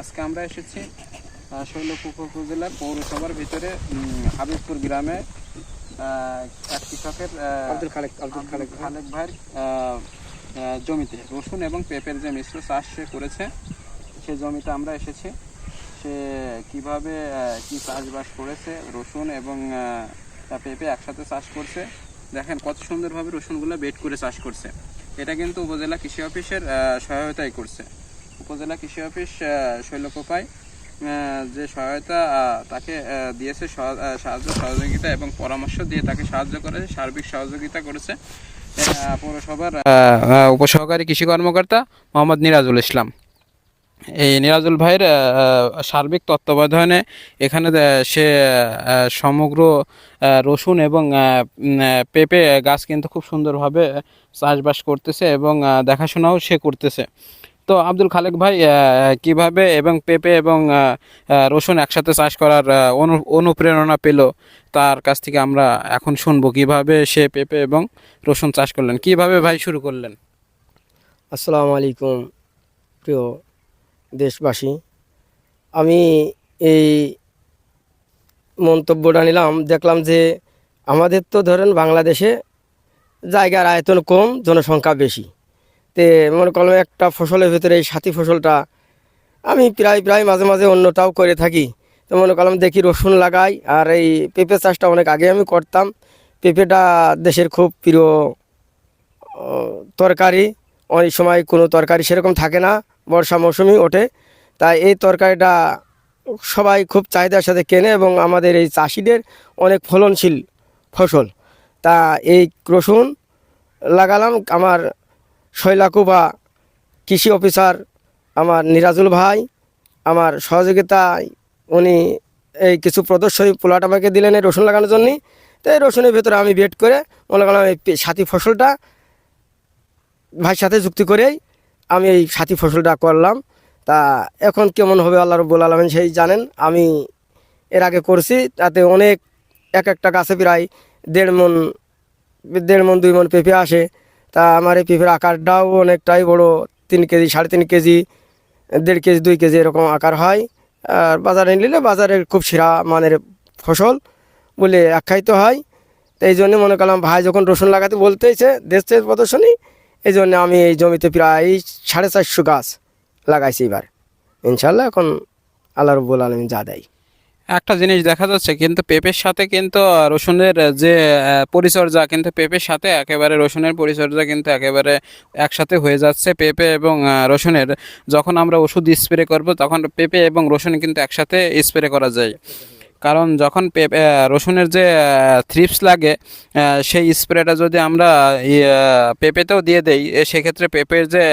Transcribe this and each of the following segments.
আজকে আমরা এসেছি শৈলকুপ উপজেলার পৌরসভার ভিতরে হাবিবপুর গ্রামে এক কৃষকের আব্দুল খালেক আব্দুল খালেক ভাই। খালেক ভাইয়ের জমিতে রসুন এবং পেঁপের যে মিশ্র চাষ সে করেছে সেই জমিতে আমরা এসেছি। সে কীভাবে কি চাষবাস করেছে রসুন এবং পেঁপে একসাথে চাষ করছে দেখেন কত সুন্দরভাবে রসুনগুলো বেড করে চাষ করছে। এটা কিন্তু উপজেলা কৃষি অফিসের সহায়তাই করছে। উপজেলা কৃষি অফিস শৈলকুপায় যে সহায়তা তাকে দিয়েছে সাহায্য, সহযোগিতা এবং পরামর্শ দিয়ে তাকে সাহায্য করেছে সার্বিক সহযোগিতা করেছে পৌরসভার উপসহকারী কৃষি কর্মকর্তা মোহাম্মদ নিরাজুল ইসলাম। এই নিরাজুল ভাইয়ের সার্বিক তত্ত্বাবধানে এখানে সে সমগ্র রসুন এবং পেঁপে গাছ কিন্তু খুব সুন্দরভাবে চাষবাস করতেছে এবং দেখাশোনাও সে করতেছে। তো আব্দুল খালেক ভাই কীভাবে এবং পেঁপে এবং রসুন একসাথে চাষ করার অনু- অনুপ্রেরণা পেল? তার কাছ থেকে আমরা এখন শুনব কীভাবে সে পেঁপে এবং রসুন চাষ করলেন। কীভাবে ভাই শুরু করলেন? আসসালামু আলাইকুম, প্রিয় দেশবাসী। আমি এই মন্তব্যটা নিলাম, দেখলাম যে আমাদের তো ধরেন বাংলাদেশে জায়গার আয়তন কম, জনসংখ্যা বেশি। তে মনে করলাম একটা ফসলের ভিতরে এই সাথী ফসলটা আমি প্রায় প্রায় মাঝে মাঝে অন্যটাও করে থাকি। তো মনে করলাম দেখি রসুন লাগাই, আর এই পেঁপে চাষটা অনেক আগে আমি করতাম। পেঁপেটা দেশের খুব প্রিয় তরকারি। অনেক সময় কোনো তরকারি সেরকম থাকে না, বর্ষা মৌসুমি ওঠে। তাই এই তরকারিটা সবাই খুব চাহিদার সাথে কেনে এবং আমাদের এই চাষিদের অনেক ফলনশীল ফসল। তা এই রসুন লাগালাম, আমার শৈলাকুবা কৃষি অফিসার আমার নিরাজুল ভাই, আমার সহযোগিতায় উনি এই কিছু প্রদর্শনী প্লট আমাকে দিলেন এই রসুন লাগানোর জন্যে। তো এই রসুনের ভেতরে আমি বেট করে মনে করলাম এই সাথী ফসলটা ভাইয়ের সাথে যুক্তি করেই আমি এই সাথী ফসলটা করলাম। তা এখন কেমন হবে আল্লাহ রব্বুল আলমিন সেই জানেন। আমি এর আগে করছি, তাতে অনেক এক একটা গাছে প্রায় দেড় মন দেড় মন, দুই মন পেঁপে আসে। তা আমার এই পেঁপের আকারটাও অনেকটাই বড়, তিন কেজি, সাড়ে তিন কেজি, দেড় কেজি, দুই কেজি এরকম আকার হয়। আর বাজারে নিলে বাজারের খুব সেরা মানের ফসল বলে আখ্যায়িত হয়। তো এই জন্য মনে করলাম, ভাই যখন রসুন লাগাতে বলতেইছে দেশের প্রদর্শনী, এই জন্য আমি এই জমিতে প্রায় সাড়ে চারশো গাছ লাগাইছি এবার। ইনশাল্লাহ এখন আল্লাহ রব্বুল আলমিন যা দেয়। একটা জিনিস দেখা যাচ্ছে, কিন্তু পেঁপের সাথে কিন্তু রসুনের যে পরিচর্যা, কিন্তু পেঁপের সাথে একেবারে রসুনের পরিচর্যা কিন্তু একেবারে একসাথে হয়ে যাচ্ছে পেঁপে এবং রসুনের। যখন আমরা ওষুধ স্প্রে করব, তখন পেঁপে এবং রসুন কিন্তু একসাথে স্প্রে করা যায়। কারণ যখন রসুনের যে থ্রিপস লাগে সেই স্প্রেটা যদি আমরা পেঁপেতেও দিয়ে দেই সেক্ষেত্রে পেঁপের যে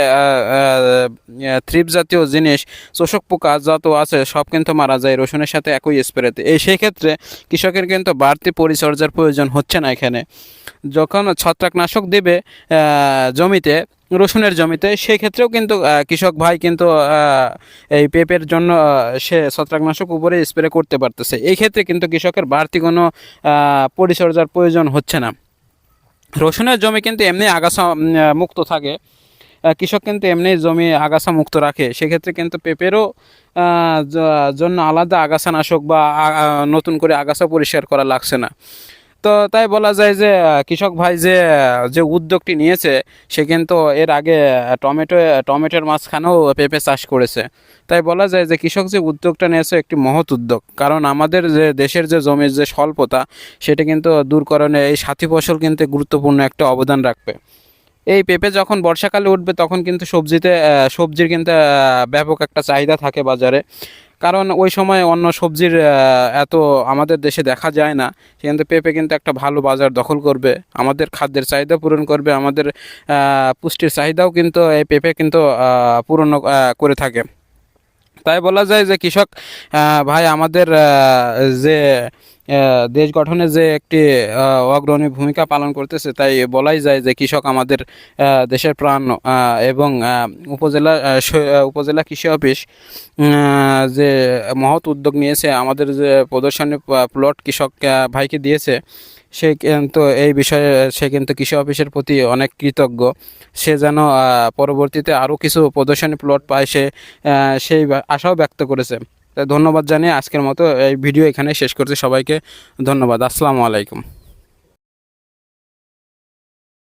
থ্রিপ জাতীয় জিনিস চোষক পোকা যত আছে, সব কিন্তু মারা যায় রসুনের সাথে একই স্প্রেতে। এই সেই ক্ষেত্রে কৃষকের কিন্তু বাড়তি পরিচর্যার প্রয়োজন হচ্ছে না এখানে। যখন ছত্রাকনাশক দেবে জমিতে রসুনের জমিতে সেই ক্ষেত্রেও কিন্তু কৃষক ভাই কিন্তু এই পেঁপের জন্য সে ছত্রাকনাশক উপরে স্প্রে করতে পারতেছে। এই ক্ষেত্রে কিন্তু কৃষকের বাড়তি কোনো পরিচর্যার প্রয়োজন হচ্ছে না। রসুনের জমি কিন্তু এমনি আগাছা মুক্ত থাকে। কৃষক কিন্তু এমনি জমি আগাছা মুক্ত রাখে। সেক্ষেত্রে কিন্তু পেঁপেরও জন্য আলাদা আগাছা নাশক বা নতুন করে আগাছা পরিষ্কার করা লাগছে না। তো তাই বলা যায় যে কৃষক ভাই যে যে উদ্যোগটি নিয়েছে, সে কিন্তু এর আগে টমেটো টমেটোর মাঝখানেও পেঁপে চাষ করেছে। তাই বলা যায় যে, কৃষক যে উদ্যোগটা নিয়েছে একটি মহৎ উদ্যোগ। কারণ আমাদের যে দেশের যে জমির যে স্বল্পতা, সেটা কিন্তু দূরকরণে এই সাথী ফসল কিন্তু গুরুত্বপূর্ণ একটা অবদান রাখবে। এই পেঁপে যখন বর্ষাকালে উঠবে, তখন কিন্তু সবজিতে সবজির কিন্তু ব্যাপক একটা চাহিদা থাকে বাজারে। কারণ ওই সময় অন্য সবজির এত আমাদের দেশে দেখা যায় না। সেখান থেকে পেঁপে কিন্তু একটা ভালো বাজার দখল করবে। আমাদের খাদ্যের চাহিদা পূরণ করবে। আমাদের পুষ্টির চাহিদাও কিন্তু এই পেঁপে কিন্তু পূরণ করে থাকে। তাই বলা যায় যে কৃষক ভাই, আমাদের যে দেশ গঠনে যে একটি অগ্রণী ভূমিকা পালন করতেছে, তাই বলাই যায় যে কৃষক আমাদের দেশের প্রাণ এবং উপজেলা উপজেলা কৃষি অফিস যে মহৎ উদ্যোগ নিয়েছে, আমাদের যে প্রদর্শনী প্লট কৃষক ভাইকে দিয়েছে, সে কিন্তু এই বিষয়ে, সে কিন্তু কৃষি অফিসের প্রতি অনেক কৃতজ্ঞ। সে যেন পরবর্তীতে আরও কিছু প্রদর্শনী প্লট পায়, সে সেই আশাও ব্যক্ত করেছে। ধন্যবাদ জানিয়ে আজকের মতো এই ভিডিও এখানে শেষ করছি। সবাইকে ধন্যবাদ। আসসালামু আলাইকুম।